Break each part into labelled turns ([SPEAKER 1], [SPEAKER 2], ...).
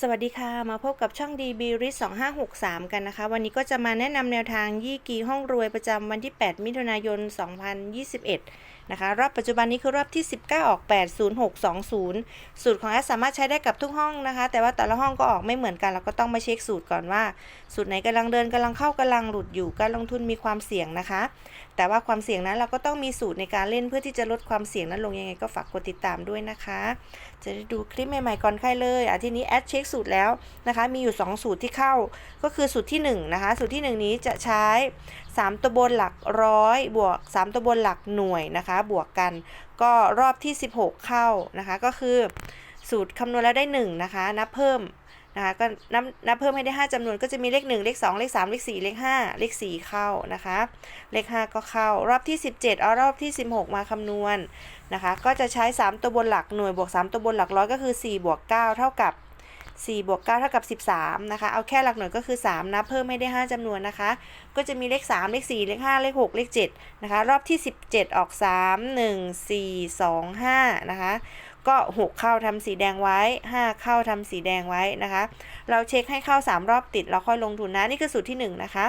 [SPEAKER 1] สวัสดีค่ะ มาพบกับช่อง DB r i s 2563 กันนะคะ วันนี้ก็จะมาแนะนำแนวทางยี่กีห้องรวยประจำวันที่ 8 มิถุนายน 2021 นะคะ รอบปัจจุบันนี้คือรอบที่ 19 ออก 80620 สูตรของแอดสามารถใช้ได้กับทุกห้องนะคะ แต่ว่าแต่ละห้องก็ออกไม่เหมือนกัน เราก็ต้องมาเช็คสูตรก่อนว่า สูตรไหนกำลังเดินกำลังเข้ากำลังหลุดอยู่ การลงทุนมีความเสี่ยงนะคะ แต่ว่าความเสี่ยงนั้นเราก็ต้องมีสูตรในการเล่นเพื่อที่จะลดความเสี่ยงนั้นลงยังไงก็ฝากกดติดตามด้วยนะคะ จะได้ดูคลิปใหม่ๆก่อนใครเลยอะทีนี้แอดเช็คสูตรแล้วนะคะ มีอยู่ 2 สูตรที่เข้า ก็คือสูตรที่1นะคะ สูตรที่ 1 นี้จะใช้ 3 ตัวบนหลักร้อยบวก 3 ตัวบนหลักหน่วยนะคะบวกกัน ก็รอบที่ 16 เข้านะคะ ก็คือสูตรคำนวณแล้วได้ 1 นะคะ นับเพิ่มนะคะก็นับนับเพิ่มให้ได้ 5จำนวนก็จะมีเลข 1 เลข 2 เลข 3 เลข 4 เลข 5 เลข 4 เข้านะคะ เลข 5 ก็เข้ารอบที่ 17เอารอบที่ 16 มาคำนวณนะคะ ก็จะใช้ 3 ตัวบนหลักหน่วยบวก 3 ตัวบนหลักร้อยก็คือ 4 บวก 9 เท่ากับ 4บวก9เท่ากับ 13 นะคะ เอาแค่หลักหน่วยก็คือ 3 นะ เพิ่มให้ได้ 5จำนวนนะคะ ก็จะมีเลข 3 เลข 4 เลข 5 เลข 6 เลข 7 นะคะ รอบที่ 17 ออก 3 1 4 2 5 นะคะ ก็ 6 เข้าทำสีแดงไว้ 5 เข้าทำสีแดงไว้นะคะ เราเช็คให้เข้า 3 รอบติด เราค่อยลงทุนนะ นี่คือสูตรที่ 1 นะคะ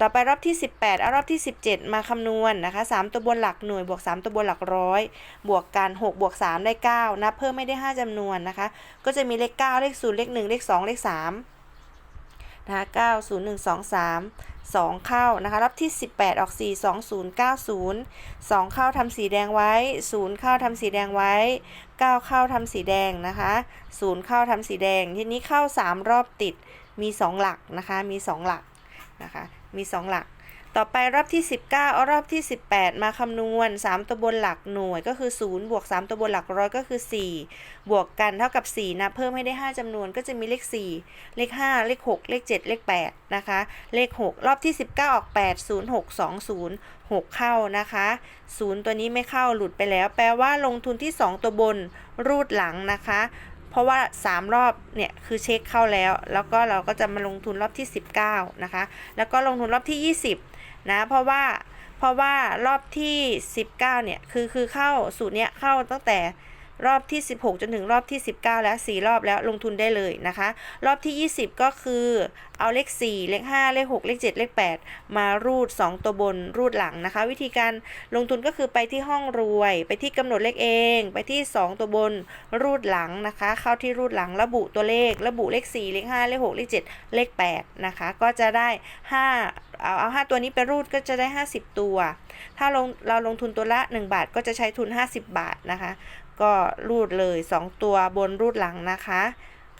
[SPEAKER 1] ต่อไปรอบที่ 18เอารอบที่ 17 มาคำนวณนะคะ 3 ตัวบนหลักหน่วยบวก 3 ตัวบนหลักร้อยบวกกัน 6 บวก 3 ได้ 9 นับเพิ่มไม่ได้ 5จำนวนนะคะ ก็จะมีเลข 9 เลข 0 เลข 1 เลข 2 เลข3นะคะ9 0 1 2 3 2 เข้านะคะ รอบที่ 18 ออก 4 2 0 9 0 2 เข้าทำสีแดงไว้ 0 เข้าทำสีแดงไว้ 9 เข้าทำสีแดงนะคะ 0 เข้าทำสีแดง ทีนี้เข้า 3 รอบติดมี 2 หลักนะคะ มี 2 หลัก นะคะ มี 2 หลัก ต่อไปรอบที่ 19เอารอบที่ 18 มาคำนวณ 3 ตัวบนหลักหน่วยก็คือ0บวก3 ตัวบนหลักร้อยก็คือ 4 บวกกันเท่ากับ 4 นะ เพิ่มให้ได้ 5จำนวนก็จะมีเลข 4 เลข 5 เลข 6 เลข 7 เลข 8 นะคะ เลข 6 รอบที่ 19 ออก 8 0 6 2 0 6 เข้านะคะ 0 ตัวนี้ไม่เข้าหลุดไปแล้ว แปลว่าลงทุนที่ 2 ตัวบนรูดหลังนะคะ เพราะว่า 3 รอบเนี่ยคือเช็คเข้าแล้ว แล้วก็เราก็จะมาลงทุนรอบที่ 19 นะคะ แล้วก็ลงทุนรอบที่ 20 นะ เพราะว่าเพราะว่ารอบที่ 19 เนี่ย คือคือเข้าสูตรเนี้ยเข้าตั้งแต่ รอบที่ 16 จนถึงรอบที่ 19 แล้ว 4 รอบแล้วลงทุนได้เลยนะคะ รอบที่ 20 ก็คือเอาเลข 4 เลข 5 เลข 6 เลข 7 เลข 8 มารูด 2 ตัวบนรูดหลังนะคะ วิธีการลงทุนก็คือไปที่ห้องรวย ไปที่กำหนดเลขเอง ไปที่ 2 ตัวบนรูดหลังนะคะ เข้าที่รูดหลังระบุตัวเลข ระบุเลข 4 เลข 5 เลข 6 เลข 7 เลข 8 นะคะ ก็จะได้ 5เอาเอา5ตัวนี้ไปรูดก็จะได้ 50 ตัว ถ้าลงเราลงทุนตัวละ 1 บาทก็จะใช้ทุน 50 บาทนะคะ ก็รูดเลย 2 ตัวบนรูดหลังนะคะ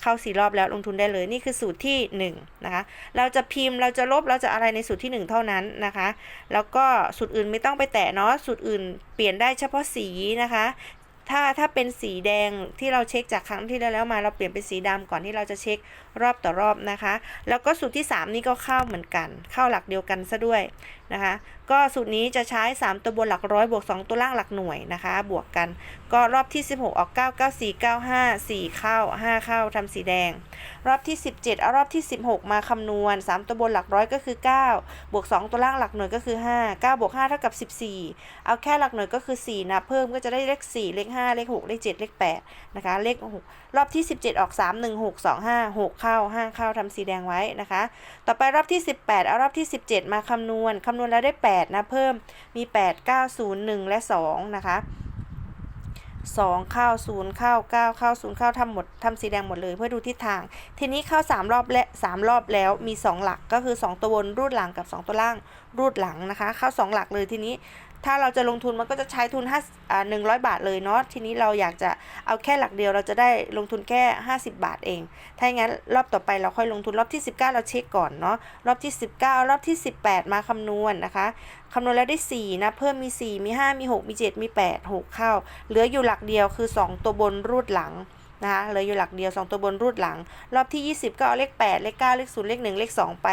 [SPEAKER 1] เข้าสี่รอบแล้วลงทุนได้เลยนี่คือสูตรที่1นะคะเราจะพิมพ์เราจะลบเราจะอะไรในสูตรที่ 1 เท่านั้นนะคะ แล้วก็สูตรอื่นไม่ต้องไปแตะเนาะสูตรอื่นเปลี่ยนได้เฉพาะสีนะคะถ้าถ้าเป็นสีแดงที่เราเช็คจากครั้งที่แล้วมาเราเปลี่ยนเป็นสีดำก่อนที่เราจะเช็ครอบต่อรอบนะคะ แล้วก็สูตรที่ 3 นี่ก็เข้าเหมือนกัน เข้าหลักเดียวกันซะด้วยนะคะ ก็สูตรนี้จะใช้ 3 ตัวบนหลักร้อยบวก 2 ตัวล่างหลักหน่วยนะคะ บวกกัน ก็รอบที่ 16 ออก 9 9 4 9 5 4 เข้า 5 เข้าทำสีแดง รอบที่ 17 เอารอบที่ 16 มาคำนวณ 3 ตัวบนหลักร้อยก็คือ 9 บวก 2 ตัวล่างหลักหน่วยก็คือ 5 9 บวก 5 เท่ากับ 14 เอาแค่หลักหน่วยก็คือ 4 นะ เพิ่มก็จะได้เลข 4 เลข 5 เลข 6 เลข 7 เลข 8 นะคะ เลข 6 รอบที่ 17 ออก 3 1 6 2 5 6 เข้า 5 เข้าทำสีแดงไว้นะคะ ต่อไปรอบที่ 18 เอารอบที่ 17 มาคำนวณคำนวณแล้วได้ 8นะ เพิ่มมี 8 9 0 1 และ 2 นะคะ 2 เข้า 0 เข้า 9 เข้า 0 เข้าทำหมดทำสีแดงหมดเลยเพื่อดูทิศทาง ทีนี้เข้า 3 รอบและ3รอบแล้วมี 2 หลักก็คือ 2 ตัวบนรูดหลังกับ 2 ตัวล่างรูดหลังนะคะ เข้า 2 หลักเลยทีนี้ ถ้าเราจะลงทุนมันก็จะใช้ทุน5อ่า100 บาทเลยเนาะ ทีนี้เราอยากจะเอาแค่หลักเดียวเราจะได้ลงทุนแค่ 50 บาทเอง ถ้าอย่างนั้นรอบต่อไปเราค่อยลงทุนรอบที่ 19 เราเช็คก่อนเนาะ รอบที่ 19 รอบที่ 18 มาคำนวณนะคะคำนวณแล้วได้ 4 นะ เพิ่มมี 4 มี 5 มี 6 มี 7 มี 8 6 เข้า เหลืออยู่หลักเดียวคือ 2 ตัวบนรูดหลัง นะคะเหลืออยู่หลักเดียว 2 ตัวบนรูดหลัง รอบที่ 20 ก็เอาเลข 8 เลข 9 เลข 0 เลข 1 เลข 2 ไป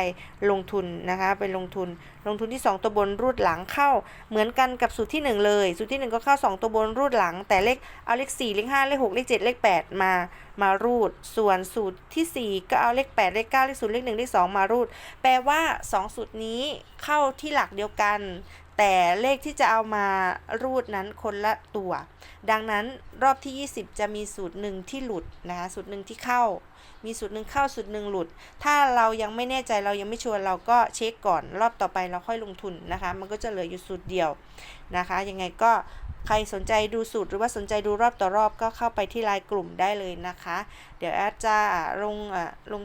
[SPEAKER 1] ลงทุนนะคะไปลงทุน ลงทุนที่ 2 ตัวบนรูดหลังเข้าเหมือนกันกับสูตรที่ 1 เลย สูตรที่ 1 ก็เข้า 2 ตัวบนรูดหลัง แต่เลขเอาเลข 4 เลข 5 เลข 6 เลข 7 เลข 8 มามารูด ส่วนสูตรที่ 4 ก็เอาเลข 8 เลข 9 เลข 0 เลข 1 เลข 2 มารูด แปลว่า 2 สูตรนี้เข้าที่หลักเดียวกัน แต่เลขที่จะเอามารูดนั้นคนละตัว ดังนั้นรอบที่ 20 จะมีสูตรหนึ่งที่หลุดนะคะสูตรหนึ่งที่เข้า มีสูตรหนึ่งเข้าสูตรหนึ่งหลุด ถ้าเรายังไม่แน่ใจเรายังไม่ชัวร์เราก็เช็คก่อน รอบต่อไปเราค่อยลงทุนนะคะ มันก็จะเหลืออยู่สูตรเดียวนะคะยังไงก็ใครสนใจดูสูตรหรือว่าสนใจดูรอบต่อรอบก็เข้าไปที่ไลน์กลุ่มได้เลยนะคะ เดี๋ยวแอดจะลงลง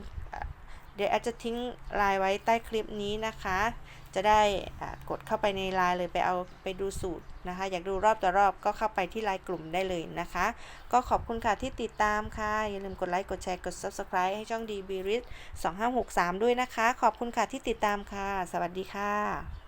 [SPEAKER 1] เดี๋ยวแอดจะทิ้งไลน์ไว้ใต้คลิปนี้นะคะ จะได้กดเข้าไปในไลน์เลยไปเอาไปดูสูตรนะคะ อยากดูรอบต่อรอบก็เข้าไปที่ไลน์กลุ่มได้เลยนะคะ ก็ขอบคุณค่ะที่ติดตามค่ะ อย่าลืมกดไลค์กดแชร์กด Subscribe ให้ช่อง d b r i s 2563 ด้วยนะคะ ขอบคุณค่ะที่ติดตามค่ะ สวัสดีค่ะ